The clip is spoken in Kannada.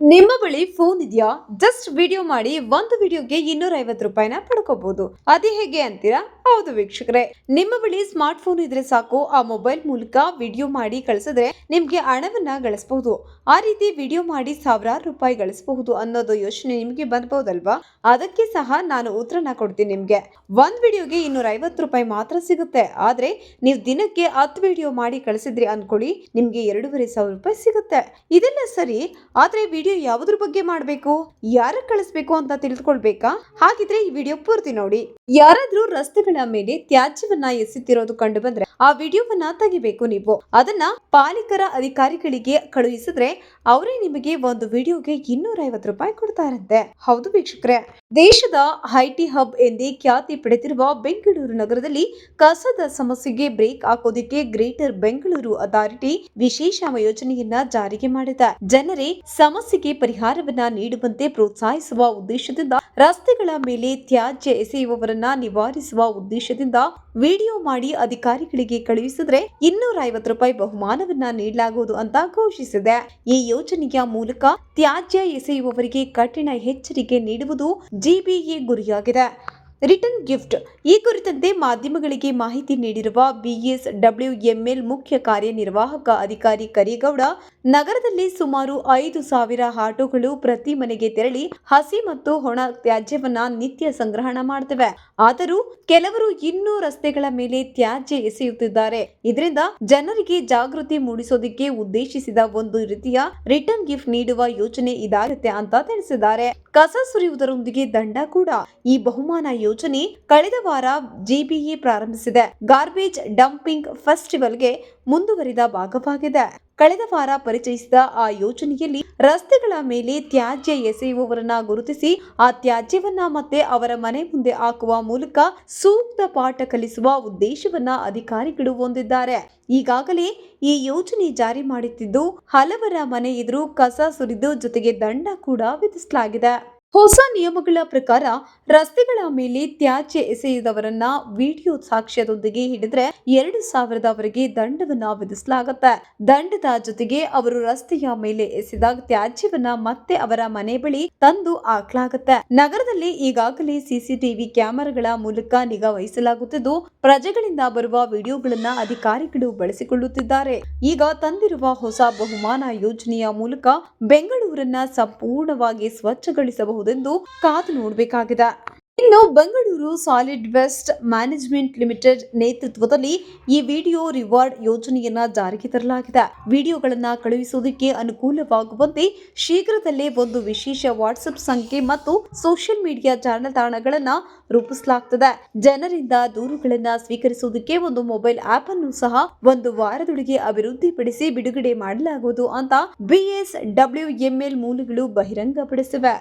ನಿಮ್ಮ ಬಳಿ ಫೋನ್ ಇದೆಯಾ? ಜಸ್ಟ್ ವಿಡಿಯೋ ಮಾಡಿ ಒಂದು ವಿಡಿಯೋಗೆ ಇನ್ನೂರ ಐವತ್ತು ರೂಪಾಯಿನ ಪಡ್ಕೋಬಹುದು ಅದೇ ಹೇಗೆ ಅಂತೀರಾ? ಹೌದು ವೀಕ್ಷಕರೇ, ನಿಮ್ಮ ಬಳಿ ಸ್ಮಾರ್ಟ್ ಫೋನ್ ಇದ್ರೆ ಸಾಕು, ಆ ಮೊಬೈಲ್ ಮೂಲಕ ವಿಡಿಯೋ ಮಾಡಿ ಕಳಿಸಿದ್ರೆ ನಿಮ್ಗೆ ಹಣವನ್ನ ಗಳಿಸಬಹುದು. ಆ ರೀತಿ ವಿಡಿಯೋ ಮಾಡಿ ಸಾವಿರಾರು ರೂಪಾಯಿ ಗಳಿಸಬಹುದು ಅನ್ನೋದು ಯೋಚನೆ ನಿಮ್ಗೆ ಬಂದಬಹುದಲ್ವಾ ಅದಕ್ಕೆ ಸಹ ನಾನು ಉತ್ತರನ ಕೊಡ್ತೀನಿ ನಿಮ್ಗೆ. ಒಂದ್ ವಿಡಿಯೋಗೆ ಇನ್ನೂರ ಐವತ್ತು ರೂಪಾಯಿ ಮಾತ್ರ ಸಿಗುತ್ತೆ. ಆದ್ರೆ ನೀವು ದಿನಕ್ಕೆ ಹತ್ತು ವಿಡಿಯೋ ಮಾಡಿ ಕಳಿಸಿದ್ರಿ ಅನ್ಕೊಳ್ಳಿ, ನಿಮ್ಗೆ ಎರಡೂವರೆ ಸಾವಿರ ರೂಪಾಯಿ ಸಿಗುತ್ತೆ. ಇದೆಲ್ಲ ಸರಿ, ಆದ್ರೆ ವಿಡಿಯೋ ಯಾವುದ್ರ ಬಗ್ಗೆ ಮಾಡಬೇಕು? ಯಾರ ಕಳಿಸ್ಬೇಕು ಅಂತ ತಿಳ್ಕೊಳ್ಬೇಕಾ? ಹಾಗಿದ್ರೆ ಈ ವಿಡಿಯೋ ಪೂರ್ತಿ ನೋಡಿ. ಯಾರಾದ್ರೂ ರಸ್ತೆಗಳ ಮೇಲೆ ತ್ಯಾಜ್ಯವನ್ನ ಎಸೆತಿರೋದು ಕಂಡು ಬಂದ್ರೆ ಆ ವಿಡಿಯೋವನ್ನ ತೆಗಿಬೇಕು ನೀವು. ಅದನ್ನ ಪಾಲಿಕರ ಅಧಿಕಾರಿಗಳಿಗೆ ಕಳುಹಿಸಿದ್ರೆ ಅವರೇ ನಿಮಗೆ ಒಂದು ವಿಡಿಯೋಗೆ ಇನ್ನೂರ ರೂಪಾಯಿ ಕೊಡ್ತಾರಂತೆ. ಹೌದು ವೀಕ್ಷಕರೇ. ದೇಶದ ಐಟಿ ಹಬ್ ಎಂದೇ ಖ್ಯಾತಿ ಪಡೆದಿರುವ ಬೆಂಗಳೂರು ನಗರದಲ್ಲಿ ಕಸದ ಸಮಸ್ಯೆಗೆ ಬ್ರೇಕ್ ಹಾಕೋದಿಕ್ಕೆ ಗ್ರೇಟರ್ ಬೆಂಗಳೂರು ಅಥಾರಿಟಿ ವಿಶೇಷ ಯೋಜನೆಯನ್ನ ಜಾರಿಗೆ ಮಾಡಿದೆ. ಜನರೇ ಸಮಸ್ಯೆಗೆ ಪರಿಹಾರವನ್ನ ನೀಡುವಂತೆ ಪ್ರೋತ್ಸಾಹಿಸುವ ಉದ್ದೇಶದಿಂದ ರಸ್ತೆಗಳ ಮೇಲೆ ತ್ಯಾಜ್ಯ ಎಸೆಯುವವರನ್ನ ನಿವಾರಿಸುವ ಉದ್ದೇಶದಿಂದ ವಿಡಿಯೋ ಮಾಡಿ ಅಧಿಕಾರಿಗಳಿಗೆ ಕಳುಹಿಸಿದ್ರೆ ಇನ್ನೂರ ಐವತ್ತು ರೂಪಾಯಿ ಬಹುಮಾನವನ್ನ ನೀಡಲಾಗುವುದು ಅಂತ ಘೋಷಿಸಿದೆ. ಈ ಯೋಜನೆಯ ಮೂಲಕ ತ್ಯಾಜ್ಯ ಎಸೆಯುವವರಿಗೆ ಕಠಿಣ ಎಚ್ಚರಿಕೆ ನೀಡುವುದು ಜಿಬಿಎ ಗುರಿಯಾಗಿದೆ. Return gift. ಈ ಕುರಿತಂತೆ ಮಾಧ್ಯಮಗಳಿಗೆ ಮಾಹಿತಿ ನೀಡಿರುವ ಬಿಎಸ್ ಡಬ್ಲ್ಯೂಎಂಎಲ್ ಮುಖ್ಯ ಕಾರ್ಯನಿರ್ವಾಹಕ ಅಧಿಕಾರಿ ಕರಿಗೌಡ, ನಗರದಲ್ಲಿ ಸುಮಾರು ಐದು ಸಾವಿರ ಆಟೋಗಳು ಪ್ರತಿ ಮನೆಗೆ ತೆರಳಿ ಹಸಿ ಮತ್ತು ಒಣ ತ್ಯಾಜ್ಯವನ್ನ ನಿತ್ಯ ಸಂಗ್ರಹಣ ಮಾಡ್ತವೆ. ಆದರೂ ಕೆಲವರು ಇನ್ನೂ ರಸ್ತೆಗಳ ಮೇಲೆ ತ್ಯಾಜ್ಯ ಎಸೆಯುತ್ತಿದ್ದಾರೆ. ಇದರಿಂದ ಜನರಿಗೆ ಜಾಗೃತಿ ಮೂಡಿಸೋದಕ್ಕೆ ಉದ್ದೇಶಿಸಿದ ಒಂದು ರೀತಿಯ ರಿಟರ್ನ್ ಗಿಫ್ಟ್ ನೀಡುವ ಯೋಜನೆ ಇದಾಗುತ್ತೆ ಅಂತ ತಿಳಿಸಿದ್ದಾರೆ. ಕಸ ಸುರಿಯುವುದರೊಂದಿಗೆ ದಂಡ ಕೂಡ. ಈ ಬಹುಮಾನ ಯೋಜನೆ ಕಳೆದ ವಾರ ಜಿಬಿಎ ಪ್ರಾರಂಭಿಸಿದೆ. ಗಾರ್ಬೇಜ್ ಡಂಪಿಂಗ್ ಫೆಸ್ಟಿವಲ್ಗೆ ಮುಂದುವರಿದ ಭಾಗವಾಗಿದೆ. ಕಳೆದ ವಾರ ಪರಿಚಯಿಸಿದ ಆ ಯೋಜನೆಯಲ್ಲಿ ರಸ್ತೆಗಳ ಮೇಲೆ ತ್ಯಾಜ್ಯ ಎಸೆಯುವವರನ್ನ ಗುರುತಿಸಿ ಆ ತ್ಯಾಜ್ಯವನ್ನ ಮತ್ತೆ ಅವರ ಮನೆ ಮುಂದೆ ಹಾಕುವ ಮೂಲಕ ಸೂಕ್ತ ಪಾಠ ಕಲಿಸುವ ಉದ್ದೇಶವನ್ನ ಅಧಿಕಾರಿಗಳು ಹೊಂದಿದ್ದಾರೆ. ಈಗಾಗಲೇ ಈ ಯೋಜನೆ ಜಾರಿ ಮಾಡುತ್ತಿದ್ದು ಹಲವರ ಮನೆ ಎದುರು ಕಸ ಸುರಿದು ಜೊತೆಗೆ ದಂಡ ಕೂಡ ವಿಧಿಸಲಾಗಿದೆ. ಹೊಸ ನಿಯಮಗಳ ಪ್ರಕಾರ ರಸ್ತೆಗಳ ಮೇಲೆ ತ್ಯಾಜ್ಯ ಎಸೆಯದವರನ್ನ ವಿಡಿಯೋ ಸಾಕ್ಷ್ಯದೊಂದಿಗೆ ಹಿಡಿದ್ರೆ ಎರಡು ಸಾವಿರದವರೆಗೆ ದಂಡವನ್ನ ವಿಧಿಸಲಾಗುತ್ತೆ. ದಂಡದ ಜೊತೆಗೆ ಅವರು ರಸ್ತೆಯ ಮೇಲೆ ಎಸೆದ ತ್ಯಾಜ್ಯವನ್ನ ಮತ್ತೆ ಅವರ ಮನೆ ಬಳಿ ತಂದು ಹಾಕಲಾಗುತ್ತೆ. ನಗರದಲ್ಲಿ ಈಗಾಗಲೇ ಸಿಸಿಟಿವಿ ಕ್ಯಾಮೆರಾಗಳ ಮೂಲಕ ನಿಗಾ ವಹಿಸಲಾಗುತ್ತಿದ್ದು, ಪ್ರಜೆಗಳಿಂದ ಬರುವ ವಿಡಿಯೋಗಳನ್ನ ಅಧಿಕಾರಿಗಳು ಬಳಸಿಕೊಳ್ಳುತ್ತಿದ್ದಾರೆ. ಈಗ ತಂದಿರುವ ಹೊಸ ಬಹುಮಾನ ಯೋಜನೆಯ ಮೂಲಕ ಬೆಂಗಳೂರನ್ನ ಸಂಪೂರ್ಣವಾಗಿ ಸ್ವಚ್ಛಗೊಳಿಸಬಹುದೆಂದು ಕಾದು ನೋಡಬೇಕಾಗಿದೆ. ಇನ್ನು Bengaluru solid waste management limited ನೇತೃತ್ವದಲ್ಲಿ ಈ ವಿಡಿಯೋ ರಿವಾರ್ಡ್ ಯೋಜನೆಯನ್ನ ಜಾರಿಗೆ ತರಲಾಗಿದೆ. ವಿಡಿಯೋಗಳನ್ನ ಕಳುಹಿಸುವುದಕ್ಕೆ ಅನುಕೂಲವಾಗುವಂತೆ ಶೀಘ್ರದಲ್ಲೇ ಒಂದು ವಿಶೇಷ ವಾಟ್ಸ್ಆಪ್ ಸಂಖ್ಯೆ ಮತ್ತು ಸೋಷಿಯಲ್ ಮೀಡಿಯಾ ಜಾಲತಾಣಗಳನ್ನ ರೂಪಿಸಲಾಗುತ್ತದೆ ಜನರಿಂದ ದೂರುಗಳನ್ನ ಸ್ವೀಕರಿಸುವುದಕ್ಕೆ ಒಂದು ಮೊಬೈಲ್ ಆಪ್ ಅನ್ನು ಸಹ ಒಂದು ವಾರದೊಳಗೆ ಅಭಿವೃದ್ಧಿಪಡಿಸಿ ಬಿಡುಗಡೆ ಮಾಡಲಾಗುವುದು ಅಂತ ಬಿಎಸ್ ಡಬ್ಲ್ಯೂಎಂಎಲ್ ಮೂಲಗಳು ಬಹಿರಂಗಪಡಿಸಿವೆ.